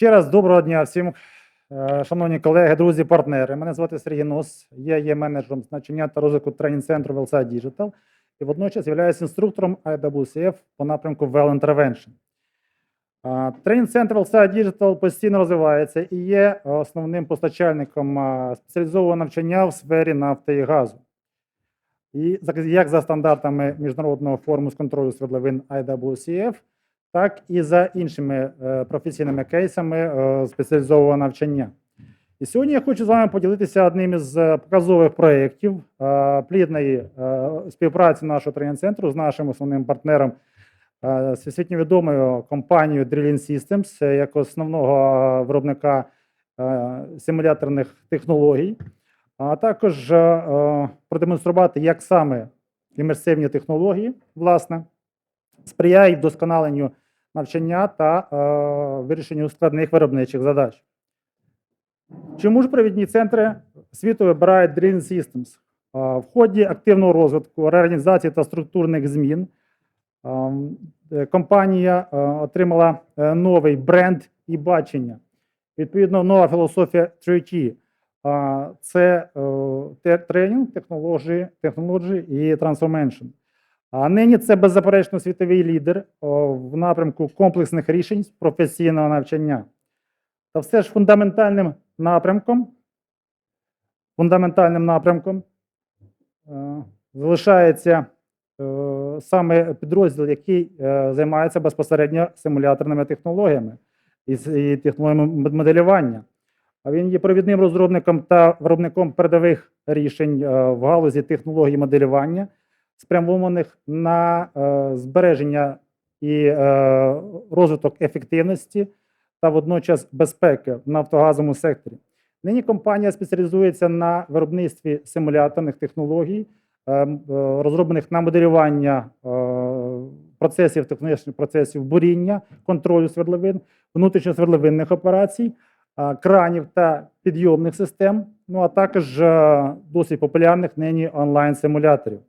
Ще раз доброго дня всім, е, шановні колеги, друзі, партнери. Мене звати Сергій Нос. Я є менеджером значення та розвитку тренінг-центру Велса Digital і водночас являюся інструктором IWCF по напрямку Well Intervention. Тренінг-центр Велса Digital постійно розвивається і є основним постачальником спеціалізованого навчання в сфері нафти і газу. І як за стандартами Міжнародного форуму з контролю свердловин IWCF, так і за іншими е, професійними кейсами е, спеціалізованого навчання. І сьогодні я хочу з вами поділитися одним із е, показових проєктів плідної співпраці нашого тренінг-центру з нашим основним партнером, всесвітньо відомою компанією Drilling Systems, як основного виробника симуляторних технологій, а також продемонструвати, як саме імерсивні технології, власне, сприяють вдосконаленню навчання та е, вирішенню складних виробничих задач. Чому ж провідні центри світу вибирають Drilling Systems? Е, В ході активного розвитку, реорганізації та структурних змін е, е, компанія отримала новий бренд і бачення. Відповідно, нова філософія 3T. Е, Це тренінг, технології, технології і трансформейшн. А нині це беззаперечно світовий лідер в напрямку комплексних рішень з професійного навчання. Та все ж фундаментальним напрямком, фундаментальним напрямком е, залишається е, саме підрозділ, який е, займається безпосередньо симуляторними технологіями і, технологіями моделювання. А він є провідним розробником та виробником передових рішень в галузі технологій моделювання спрямованих на е, збереження і е, розвиток ефективності та водночас безпеки в нафтогазовому секторі. Нині компанія спеціалізується на виробництві симуляторних технологій, е, е, розроблених на моделювання е, процесів технологічних процесів буріння, контролю свердловин, внутрішньосвердловинних операцій, е, кранів та підйомних систем, ну а також е, досить популярних нині онлайн-симуляторів.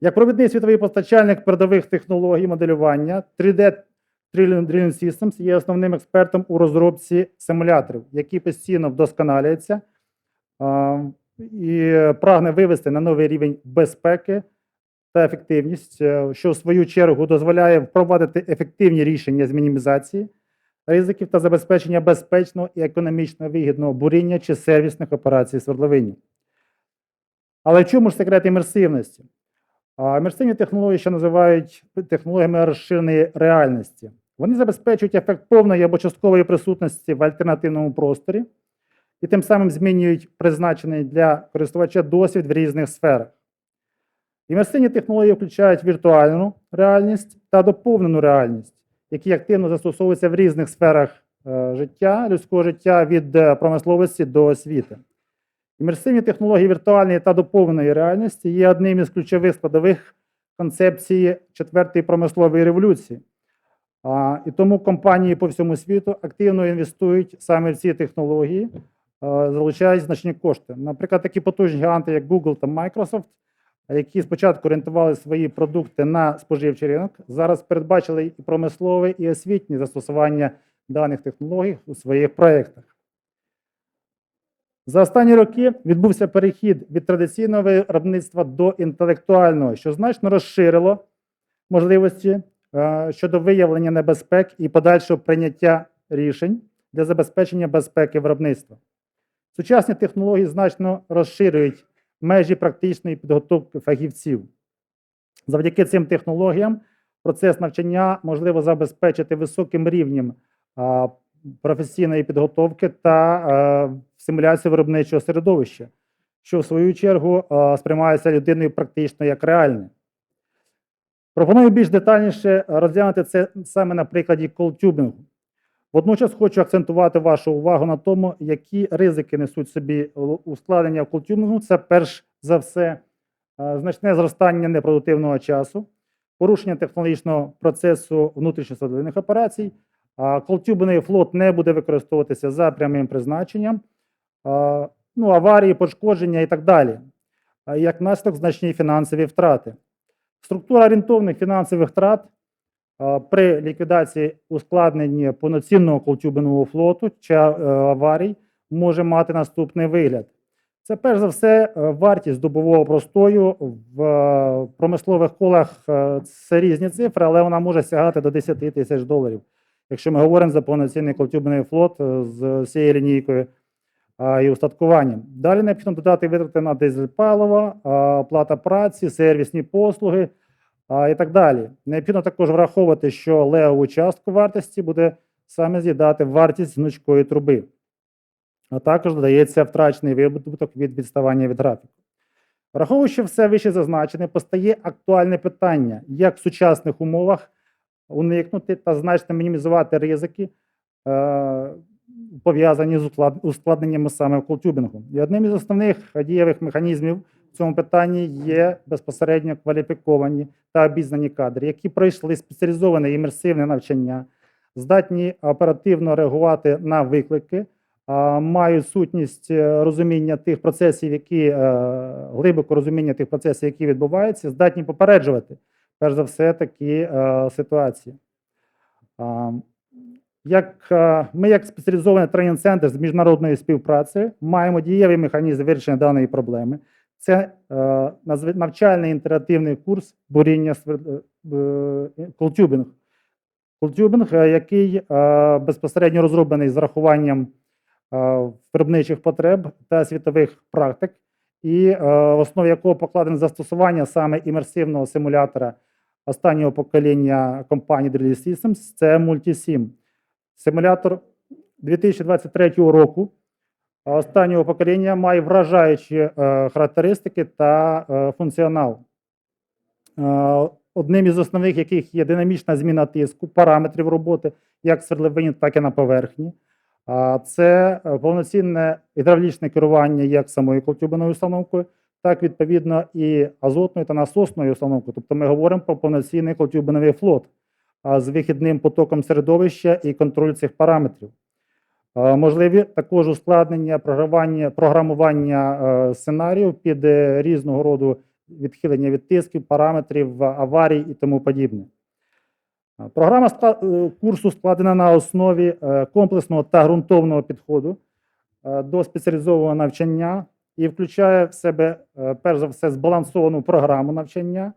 Як провідний світовий постачальник передових технологій моделювання, 3D Drilling Drilling Systems є основним експертом у розробці симуляторів, які постійно вдосконалюються і прагне вивести на новий рівень безпеки та ефективність, е, що в свою чергу дозволяє впровадити ефективні рішення з мінімізації ризиків та забезпечення безпечного і економічно вигідного буріння чи сервісних операцій свердловині. Але в чому ж секрет імерсивності? А Імерсивні технології, що називають технологіями розширеної реальності, вони забезпечують ефект повної або часткової присутності в альтернативному просторі і тим самим змінюють призначений для користувача досвід в різних сферах. Імерсивні технології включають віртуальну реальність та доповнену реальність, які активно застосовуються в різних сферах е, життя, людського життя від е, промисловості до освіти. Імерсивні технології віртуальної та доповненої реальності є одним із ключових складових концепції четвертої промислової революції. А, і тому компанії по всьому світу активно інвестують саме в ці технології, е, залучають значні кошти. Наприклад, такі потужні гіганти, як Google та Microsoft, які спочатку орієнтували свої продукти на споживчий ринок, зараз передбачили і промислове, і освітнє застосування даних технологій у своїх проєктах. За останні роки відбувся перехід від традиційного виробництва до інтелектуального, що значно розширило можливості е, щодо виявлення небезпек і подальшого прийняття рішень для забезпечення безпеки виробництва. Сучасні технології значно розширюють межі практичної підготовки фахівців. Завдяки цим технологіям процес навчання можливо забезпечити високим рівнем професійної підготовки та е, симуляції виробничого середовища, що в свою чергу е, сприймається людиною практично як реальне. Пропоную більш детальніше розглянути це саме на прикладі колтюбінгу. Водночас хочу акцентувати вашу увагу на тому, які ризики несуть собі ускладнення в. Це перш за все е, значне зростання непродуктивного часу, порушення технологічного процесу внутрішньосадових операцій, а колтюбений флот не буде використовуватися за прямим призначенням, ну, аварії, пошкодження і так далі. Як наслідок значні фінансові втрати. Структура орієнтовних фінансових втрат при ліквідації ускладнення повноцінного колтюбинового флоту чи аварій може мати наступний вигляд. Це перш за все е, вартість добового простою в е, промислових колах. е, Це різні цифри, але вона може сягати до 10 тисяч доларів. Якщо ми говоримо за повноцінний колтюбний флот е, з всією лінійкою і устаткуванням. Далі необхідно додати витрати на дизель палива, плата праці, сервісні послуги і так далі. Необхідно також враховувати, що левову частку вартості буде саме з'їдати вартість гнучкої труби а також додається втрачений вибуток від відставання від графіку. Враховуючи все вище зазначене, постає актуальне питання, як в сучасних умовах уникнути та значно мінімізувати ризики, е, пов'язані з ускладненнями саме колтюбінгу. І одним із основних дієвих механізмів в цьому питанні є безпосередньо кваліфіковані та обізнані кадри, які пройшли спеціалізоване імерсивне навчання, здатні оперативно реагувати на виклики, мають сутність е, розуміння тих процесів, які е, глибоко розуміння тих процесів, які відбуваються, здатні попереджувати перш за все такі е, ситуації. А, Як е, ми, як спеціалізований тренінг-центр з міжнародної співпраці, маємо дієвий механізм вирішення даної проблеми. Це е, навчальний інтерактивний курс буріння е, е. Колтюбінг, е, який е, безпосередньо розроблений з рахуванням е, виробничих потреб та світових практик, і е, в основі якого покладено застосування саме імерсивного симулятора останнього покоління компанії Drill Systems, це Multisim. Симулятор 2023 року останнього покоління має вражаючі е, характеристики та е, функціонал. Е, Одним із основних яких є динамічна зміна тиску, параметрів роботи, як в свердловині, так і на поверхні. Це повноцінне гідравлічне керування як самою колтюбиною установкою, так відповідно і азотною та насосною установкою. Тобто ми говоримо про повноцінний колтюбиновий флот з вихідним потоком середовища і контроль цих параметрів. Можливі також ускладнення програмування, програмування сценаріїв під е, різного роду відхилення від тисків, параметрів, аварій і тому подібне. Програма е, курсу складена на основі е, комплексного та ґрунтовного підходу до спеціалізованого навчання і включає в себе, е, перш за все, збалансовану програму навчання,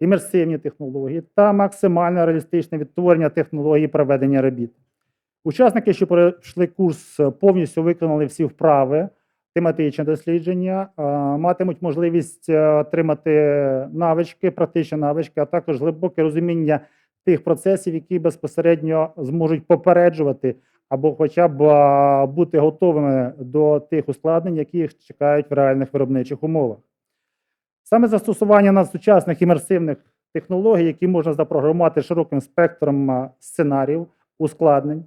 імерсивні технології та максимально реалістичне відтворення технології проведення робіт. Учасники, що пройшли курс, повністю виконали всі вправи, тематичне дослідження, е, матимуть можливість е, отримати навички, практичні навички, а також глибоке розуміння тих процесів, які безпосередньо зможуть попереджувати або хоча б бути готовими до тих ускладнень, які їх чекають в реальних виробничих умовах. Саме застосування на сучасних імерсивних технологій, які можна запрограмувати широким спектром сценаріїв, ускладнень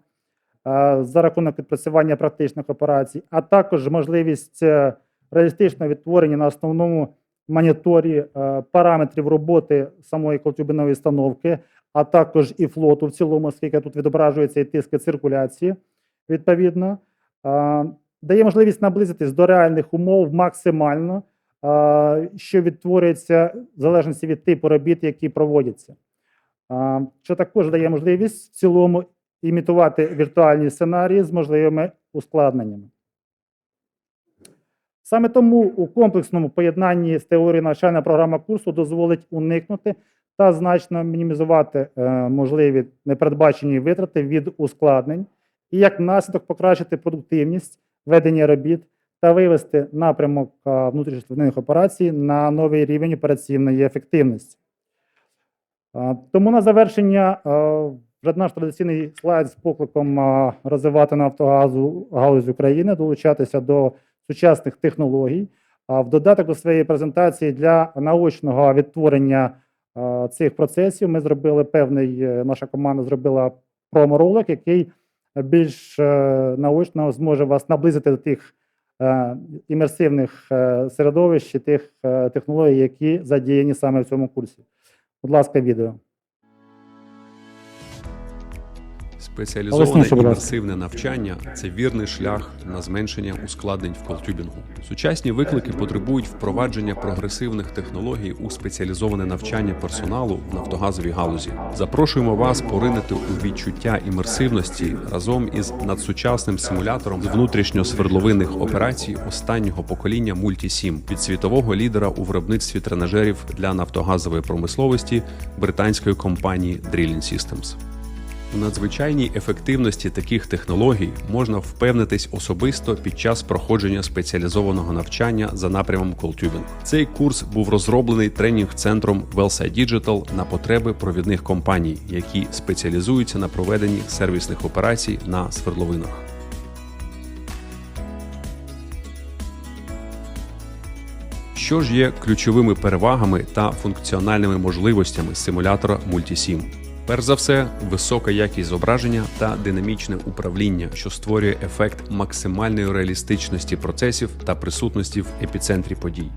за рахунок відпрацювання практичних операцій, а також можливість е, реалістичного відтворення на основному моніторі е, параметрів роботи самої колтюбинової установки, а також і флоту в цілому, оскільки тут відображується і тиски циркуляції, відповідно, дає можливість наблизитись до реальних умов максимально, що відтворюється в залежності від типу робіт, які проводяться. Що також дає можливість в цілому імітувати віртуальні сценарії з можливими ускладненнями. Саме тому у комплексному поєднанні з теорією навчальна програма курсу дозволить уникнути та значно мінімізувати е, можливі непередбачені витрати від ускладнень і як наслідок покращити продуктивність ведення робіт та вивести напрямок е, внутрішньоствольних операцій на новий рівень операційної ефективності. Е, Тому на завершення вже наш традиційний слайд з покликом розвивати нафтогазу галузь України, долучатися до сучасних технологій. В додаток до своєї презентації для наочного відтворення цих процесів ми зробили певний, е, наша команда зробила промо-ролик, який більш е, наочно зможе вас наблизити до тих е, імерсивних е, середовищ і тих е, технологій, які задіяні саме в цьому курсі. Будь ласка, відео. Спеціалізоване імерсивне навчання це вірний шлях на зменшення ускладнень в колтюбінгу. Сучасні виклики потребують впровадження прогресивних технологій у спеціалізоване навчання персоналу в нафтогазовій галузі. Запрошуємо вас поринити у відчуття імерсивності разом із надсучасним симулятором з внутрішньосвердловинних операцій останнього покоління Multisim від світового лідера у виробництві тренажерів для нафтогазової промисловості британської компанії Drilling Systems. У надзвичайній ефективності таких технологій можна впевнитись особисто під час проходження спеціалізованого навчання за напрямом Колтюбінг. Цей курс був розроблений тренінг-центром Wellside Digital на потреби провідних компаній, які спеціалізуються на проведенні сервісних операцій на свердловинах. Що ж є ключовими перевагами та функціональними можливостями симулятора Multisim? Перш за все, висока якість зображення та динамічне управління, що створює ефект максимальної реалістичності процесів та присутності в епіцентрі подій.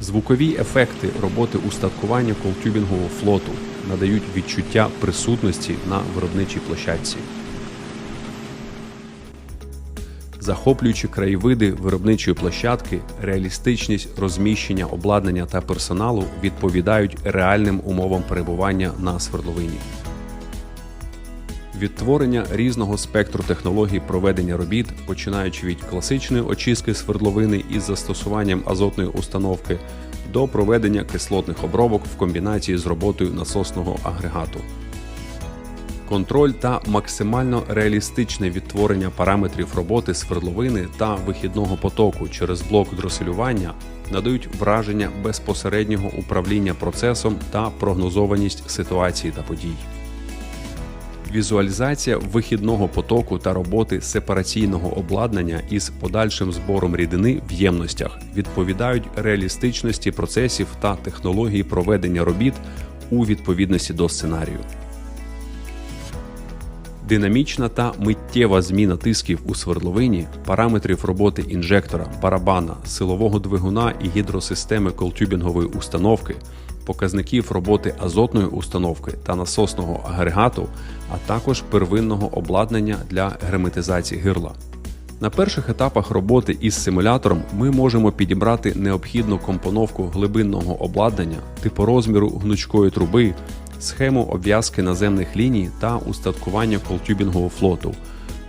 Звукові ефекти роботи устаткування колтюбінгового флоту надають відчуття присутності на виробничій площадці. Захоплюючі краєвиди виробничої площадки, реалістичність розміщення обладнання та персоналу відповідають реальним умовам перебування на свердловині. Відтворення різного спектру технологій проведення робіт, починаючи від класичної очистки свердловини із застосуванням азотної установки до проведення кислотних обробок в комбінації з роботою насосного агрегату. Контроль та максимально реалістичне відтворення параметрів роботи свердловини та вихідного потоку через блок дроселювання надають враження безпосереднього управління процесом та прогнозованість ситуації та подій. Візуалізація вихідного потоку та роботи сепараційного обладнання із подальшим збором рідини в ємностях відповідають реалістичності процесів та технології проведення робіт у відповідності до сценарію. Динамічна та миттєва зміна тисків у свердловині, параметрів роботи інжектора, барабана, силового двигуна і гідросистеми колтюбінгової установки, показників роботи азотної установки та насосного агрегату, а також первинного обладнання для герметизації гирла. На перших етапах роботи із симулятором ми можемо підібрати необхідну компоновку глибинного обладнання, типу розміру гнучкої труби, схему обв'язки наземних ліній та устаткування колтюбінгового флоту.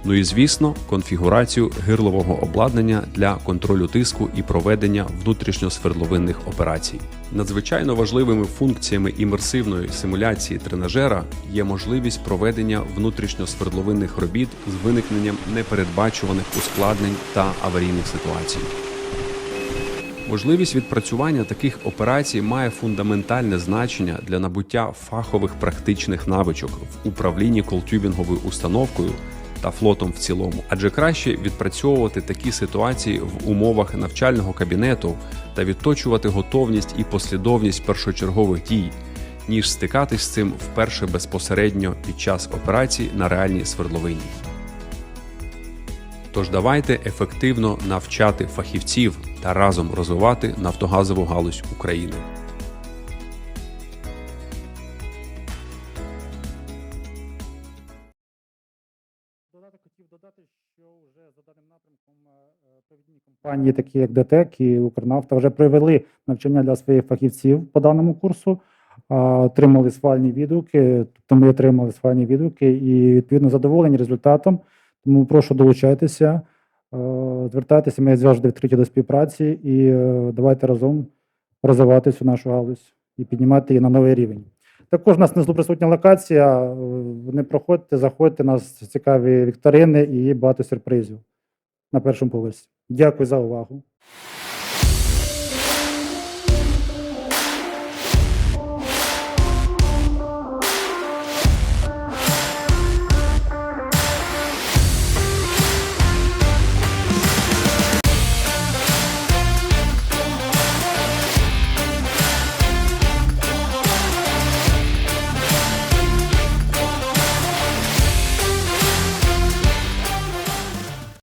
Ну і звісно, конфігурацію гирлового обладнання для контролю тиску і проведення внутрішньосвердловинних операцій. Надзвичайно важливими функціями імерсивної симуляції тренажера є можливість проведення внутрішньосвердловинних робіт з виникненням непередбачуваних ускладнень та аварійних ситуацій. Можливість відпрацювання таких операцій має фундаментальне значення для набуття фахових практичних навичок в управлінні колтюбінговою установкою та флотом в цілому, адже краще відпрацьовувати такі ситуації в умовах навчального кабінету та відточувати готовність і послідовність першочергових дій, ніж стикатись з цим вперше безпосередньо під час операцій на реальній свердловині. Тож давайте ефективно навчати фахівців та разом розвивати нафтогазову галузь України. Додати хотів додати, що вже за даним напрямком е, компанії, такі як ДТЕК і Укрнафта, вже провели навчання для своїх фахівців по даному курсу, отримали схвальні відгуки, тобто ми отримали схвальні відгуки і відповідно задоволені результатом. Тому прошу долучайтеся, е, звертайтеся, ми завжди відкриті до співпраці і е, давайте разом розвивати цю нашу галузь і піднімати її на новий рівень. Також у нас внизу присутня локація. е, Не проходьте, заходьте, у нас цікаві вікторини і багато сюрпризів на першому поверсі. Дякую за увагу.